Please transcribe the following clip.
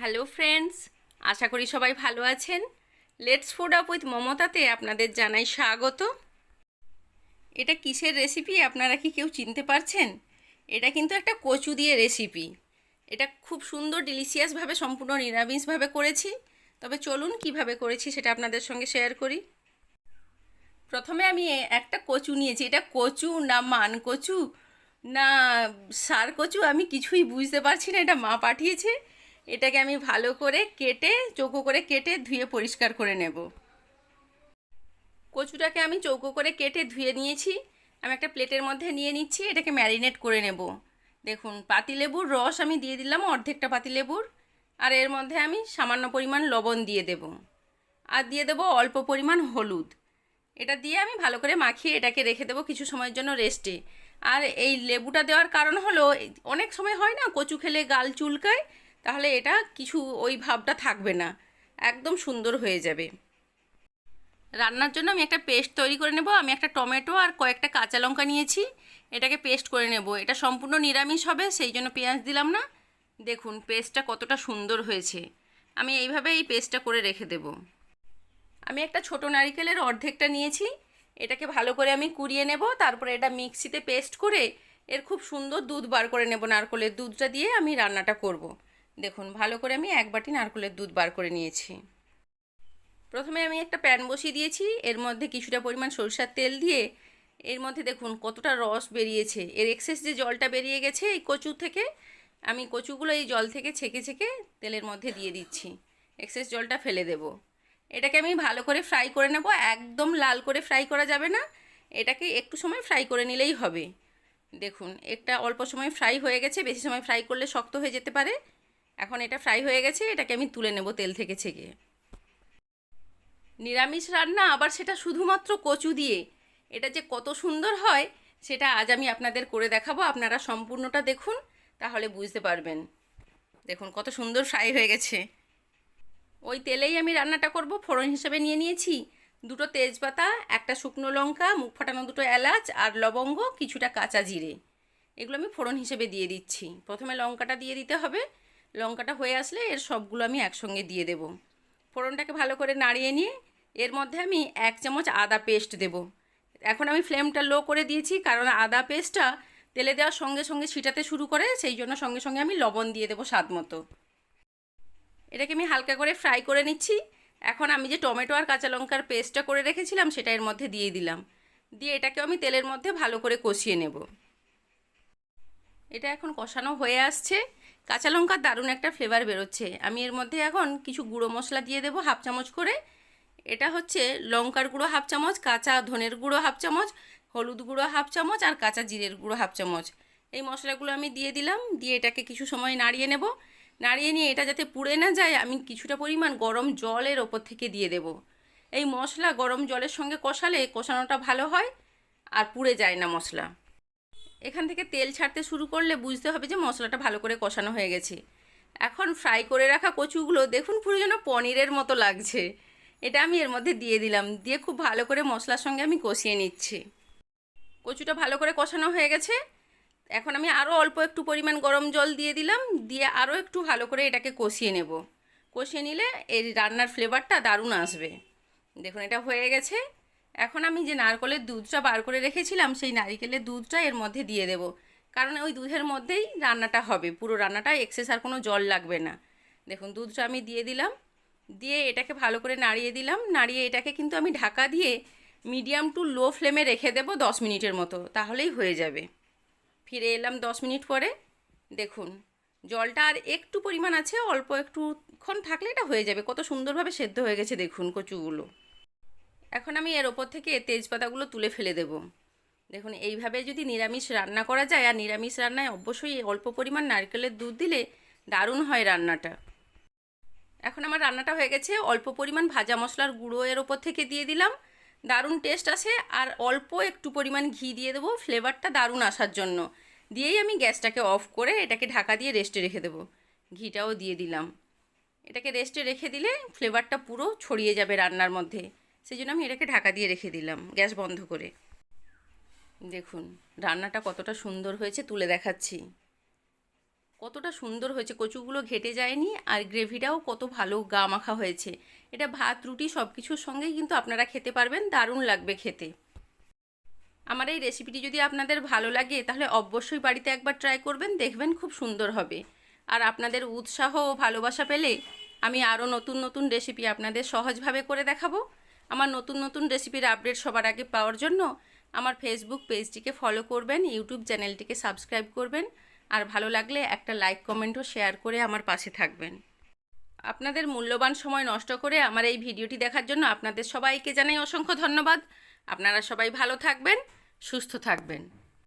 Hello friends আশা করি সবাই ভালো আছেন। লেটস ফুড আপ উইথ মমতাতে আপনাদের জানাই স্বাগত। এটা কিসের রেসিপি আপনারা কি কেউ চিনতে পারছেন? এটা কিন্তু একটা কচু দিয়ে রেসিপি এটা খুব সুন্দর ডিলিশিয়াসভাবে সম্পূর্ণ নিরামিষভাবে করেছি। তবে চলুন কীভাবে করেছি সেটা আপনাদের সঙ্গে শেয়ার করি। প্রথমে আমি একটা কচু নিয়েছি। এটা কচু না মান কচু? না সার কচু আমি কিছুই বুঝতে পারছি না। এটা মা পাঠিয়েছে। এটাকে আমি ভালো করে কেটে, চৌকো করে কেটে ধুয়ে পরিষ্কার করে নেব। কচুটাকে আমি চৌকো করে কেটে ধুয়ে নিয়েছি। আমি একটা প্লেটের মধ্যে নিয়ে নিচ্ছি, এটাকে ম্যারিনেট করে নেব। দেখুন, পাতিলেবুর রস আমি দিয়ে দিলাম, অর্ধেকটা পাতিলেবুর। আর এর মধ্যে আমি সামান্য পরিমাণ লবণ দিয়ে দেব। আর দিয়ে দেবো অল্প পরিমাণ হলুদ। এটা দিয়ে আমি ভালো করে মাখিয়ে এটাকে রেখে দেবো কিছু সময়ের জন্য রেস্টে। আর এই লেবুটা দেওয়ার কারণ হলো, অনেক সময় হয় না, কচু খেলে গাল চুলকায় তাহলে এটা কিছু ওই ভাবটা থাকবে না। একদম সুন্দর হয়ে যাবে। রান্নার জন্য আমি একটা পেস্ট তৈরি করে নেব। আমি একটা টমেটো আর কয়েকটা কাঁচা লঙ্কা নিয়েছি। এটাকে পেস্ট করে নেব। এটা সম্পূর্ণ নিরামিষ হবে, সেই জন্য পেঁয়াজ দিলাম না। দেখুন, পেস্টটা কতটা সুন্দর হয়েছে। আমি এইভাবে এই পেস্টটা করে রেখে দেবো। আমি একটা ছোট নারিকেলের অর্ধেকটা নিয়েছি। এটাকে ভালো করে আমি কুড়িয়ে নেব। তারপরে এটা মিক্সিতে পেস্ট করে এর খুব সুন্দর দুধ বার করে নেব নারকলের দুধটা দিয়ে আমি রান্নাটা করব। দেখুন, ভালো করে আমি এক বাটি নারকলের দুধ বার করে নিয়েছি। প্রথমে আমি একটা প্যান বসিয়ে দিয়েছি, এর মধ্যে কিছুটা পরিমাণ সরষার তেল দিয়ে, এর মধ্যে দেখুন কতটা রস বেরিয়েছে। এর এক্সেস যে জলটা বেরিয়ে গেছে, এই কচু থেকে, আমি কচুগুলো এই জল থেকে ছেঁকে ছেঁকে তেলের মধ্যে দিয়ে দিচ্ছি। এক্সেস জলটা ফেলে দেবো। এটাকে আমি ভালো করে ফ্রাই করে নেব। একদম লাল করে ফ্রাই করা যাবে না। এটাকে একটু সময় ফ্রাই করে নিলেই হবে। দেখুন, একটা অল্প সময় ফ্রাই হয়ে গেছে। বেশি সময় ফ্রাই করলে শক্ত হয়ে যেতে পারে। এখন এটা ফ্রাই হয়ে গেছে, এটাকে আমি তুলে নেব তেল থেকে ছেঁকে। নিরামিষ রান্না, আবার সেটা শুধুমাত্র কচু দিয়ে। এটা যে কত সুন্দর হয়, সেটা আজ আমি আপনাদের করে দেখাবো। আপনারা সম্পূর্ণটা দেখুন, তাহলে বুঝতে পারবেন। দেখুন কত সুন্দর ফ্রাই হয়ে গেছে। ওই তেলেই আমি রান্নাটা করব। ফোড়ন হিসেবে নিয়ে নিয়েছি দুটো তেজপাতা, একটা শুকনো লঙ্কা, মুখ ফাটানো দুটো এলাচ আর লবঙ্গ, কিছুটা কাঁচা জিরে। এগুলো আমি ফোড়ন হিসেবে দিয়ে দিচ্ছি। প্রথমে লঙ্কাটা দিয়ে দিতে হবে। লঙ্কাটা হয়ে আসলে এর সবগুলো আমি একসঙ্গে দিয়ে দেব। ফোড়নটাকে ভালো করে নাড়িয়ে নিয়ে এর মধ্যে আমি এক চামচ আদা পেস্ট দেব। এখন আমি ফ্লেমটা লো করে দিয়েছি কারণ আদা পেস্টটা তেলে দেওয়ার সঙ্গে সঙ্গে ছিটাতে শুরু করে, সেই জন্য সঙ্গে সঙ্গে আমি লবণ দিয়ে দেবো স্বাদ মতো। এটাকে আমি হালকা করে ফ্রাই করে নিচ্ছি। এখন আমি যে টমেটো আর কাঁচা লঙ্কার পেস্টটা করে রেখেছিলাম সেটা এর মধ্যে দিয়ে দিলাম। দিয়ে এটাকেও আমি তেলের মধ্যে ভালো করে কষিয়ে নেব। এটা এখন কষানো হয়ে আসছে। কাঁচা লঙ্কার দারুণ একটা ফ্লেভার বেরোচ্ছে। আমি এর মধ্যে এখন কিছু গুঁড়ো মশলা দিয়ে দেবো হাফ চামচ করে। এটা হচ্ছে লঙ্কার গুঁড়ো হাফ চামচ, কাঁচা ধনের গুঁড়ো হাফ চামচ, হলুদ গুঁড়ো হাফ চামচ আর কাঁচা জিরের গুঁড়ো হাফ চামচ। এই মশলাগুলো আমি দিয়ে দিলাম, দিয়ে এটাকে কিছু সময় নাড়িয়ে নেব। নাড়িয়ে নিয়ে এটা যাতে পুড়ে না যায়, আমি কিছুটা পরিমাণ গরম জলের ওপর থেকে দিয়ে দেব। এই মশলা গরম জলের সঙ্গে কষালে কষানোটা ভালো হয় আর পুড়ে যায় না মশলা। এখান থেকে তেল ছাড়তে শুরু করলে বুঝতে হবে যে মশলাটা ভালো করে কষানো হয়ে গেছে। এখন ফ্রাই করে রাখা কচুগুলো দেখুন পুরো যেন পনিরের মতো লাগছে। এটা আমি এর মধ্যে দিয়ে দিলাম, দিয়ে খুব ভালো করে মশলার সঙ্গে আমি কষিয়ে নিচ্ছি। কচুটা ভালো করে কষানো হয়ে গেছে। এখন আমি আরও অল্প একটু পরিমাণ গরম জল দিয়ে দিলাম, দিয়ে আরও একটু ভালো করে এটাকে কষিয়ে নেব। কষিয়ে নিলে এই রান্নার ফ্লেভারটা দারুণ আসবে। দেখুন এটা হয়ে গেছে। এখন আমি যে নারকলের দুধটা বার করে রেখেছিলাম, সেই নারিকেলের দুধটা এর মধ্যে দিয়ে দেব। কারণ ওই দুধের মধ্যেই রান্নাটা হবে, পুরো রান্নাটা এক্সেস আর কোনো জল লাগবে না। দেখুন, দুধটা আমি দিয়ে দিলাম, দিয়ে এটাকে ভালো করে নাড়িয়ে দিলাম। নাড়িয়ে এটাকে কিন্তু আমি ঢাকা দিয়ে মিডিয়াম টু লো ফ্লেমে রেখে দেবো দশ মিনিটের মতো, তাহলেই হয়ে যাবে। ফিরে এলাম দশ মিনিট পরে। দেখুন, জলটা আর একটু পরিমাণ আছে, অল্প একটুক্ষণ থাকলে এটা হয়ে যাবে। কত সুন্দরভাবে সেদ্ধ হয়ে গেছে, দেখুন কচুগুলো। এখন আমি এর ওপর থেকে তেজপাতাগুলো তুলে ফেলে দেব। দেখুন, এইভাবে যদি নিরামিষ রান্না করা যায়, আর নিরামিষ রান্নায় অবশ্যই অল্প পরিমাণ নারকেলের দুধ দিলে দারুণ হয় রান্নাটা। এখন আমার রান্নাটা হয়ে গেছে, অল্প পরিমাণ ভাজা মশলার গুঁড়ো এর ওপর থেকে দিয়ে দিলাম। দারুণ টেস্ট আসে, আর অল্প একটু পরিমাণ ঘি দিয়ে দেবো, ফ্লেভারটা দারুণ আসার জন্য। দিয়েই আমি গ্যাসটাকে অফ করে এটাকে ঢাকা দিয়ে রেস্টে রেখে দেবো। ঘিটাও দিয়ে দিলাম। এটাকে রেস্টে রেখে দিলে ফ্লেভারটা পুরো ছড়িয়ে যাবে রান্নার মধ্যে। সেই জন্য আমি এটাকে ঢাকা দিয়ে রেখে দিলাম, গ্যাস বন্ধ করে। দেখুন, রান্নাটা কতটা সুন্দর হয়েছে, তুলে দেখাচ্ছি। কতটা সুন্দর হয়েছে, কচুগুলো ঘেটে যায়নি, আর গ্রেভিটাও কত ভালো গা মাখা হয়েছে। এটা ভাত, রুটি সব কিছুর সঙ্গেই কিন্তু আপনারা খেতে পারবেন, দারুণ লাগবে খেতে। আমার এই রেসিপিটি যদি আপনাদের ভালো লাগে, তাহলে অবশ্যই বাড়িতে একবার ট্রাই করবেন, দেখবেন খুব সুন্দর হবে। আর আপনাদের উৎসাহ ও ভালোবাসা পেলে আমি আরও নতুন নতুন রেসিপি আপনাদের সহজভাবে করে দেখাবো। আমার নতুন নতুন রেসিপির আপডেট সবার আগে পাওয়ার জন্য আমার ফেসবুক পেজটিকে ফলো করবেন ইউটিউব চ্যানেলটিকে সাবস্ক্রাইব করবেন, আর ভালো লাগলে একটা লাইক কমেন্টও শেয়ার করে আমার পাশে থাকবেন। আপনাদের মূল্যবান সময় নষ্ট করে আমার এই ভিডিওটি দেখার জন্য আপনাদের সবাইকে জানাই অসংখ্য ধন্যবাদ। আপনারা সবাই ভালো থাকবেন, সুস্থ থাকবেন।